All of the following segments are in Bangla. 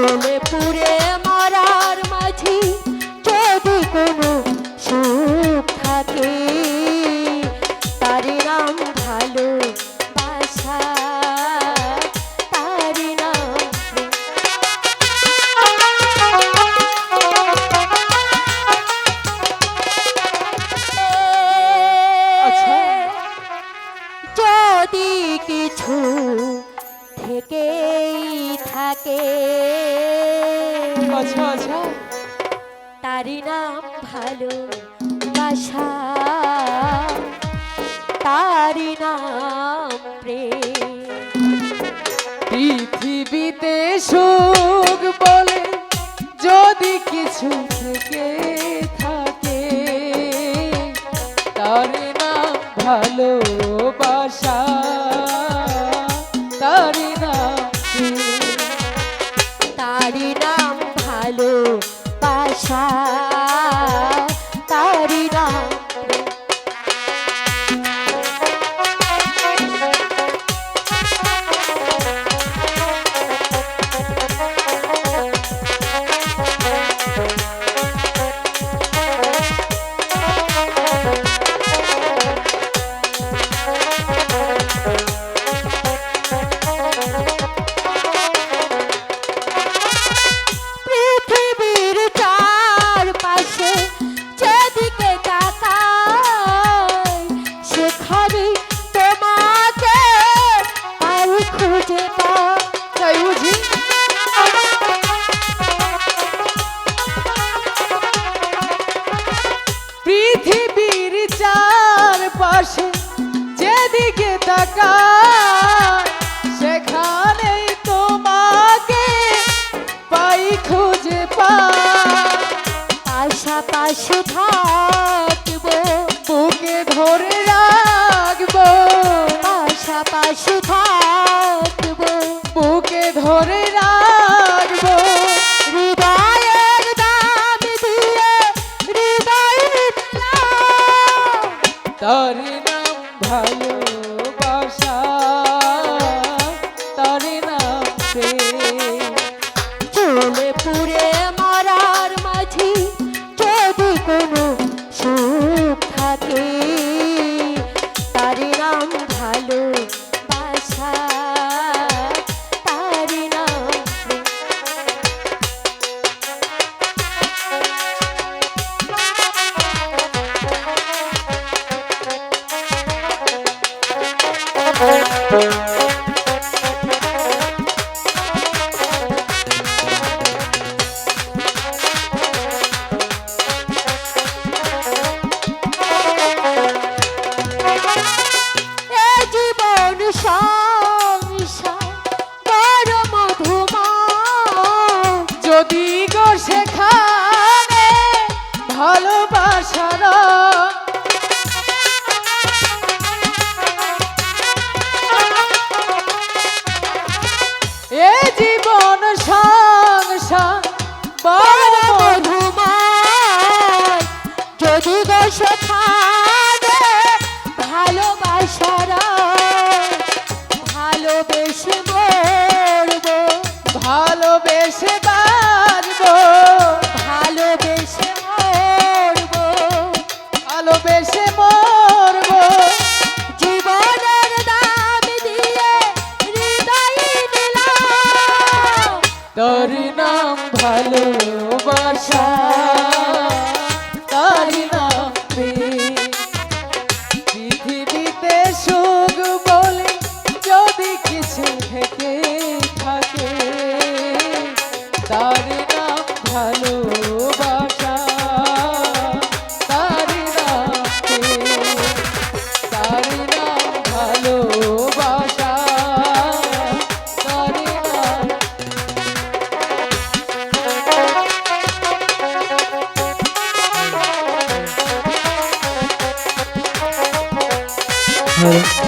চলে পুরে মরার মাঝি যদি কোনো সুখ থাকে তার নাম ভালো বাসা তার নাম আচ্ছা। যদি কিছু থেকেই থাকে আচ্ছা তারি নাম ভালো বাসা। তারি নাম প্রেম। পৃথিবীতে সুখ বলে যদি কিছু থেকে থাকে তার নাম ভালোবাসা ভালো পৃথিবীর চার পাশে যেদিকে তাকায় সেখানেই তোমাকে পাই খুঁজে পাই। পাশে থাকব তার নাম ভালোবাসা, তারি নাম সে চলে পুরে মরার মাঝি, যদি কোনো সুখ থাকে, তারি নাম ভালো জীব নাম ভালোবাসা minute.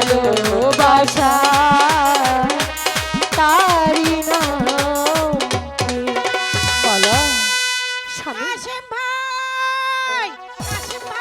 ভালোবাসা।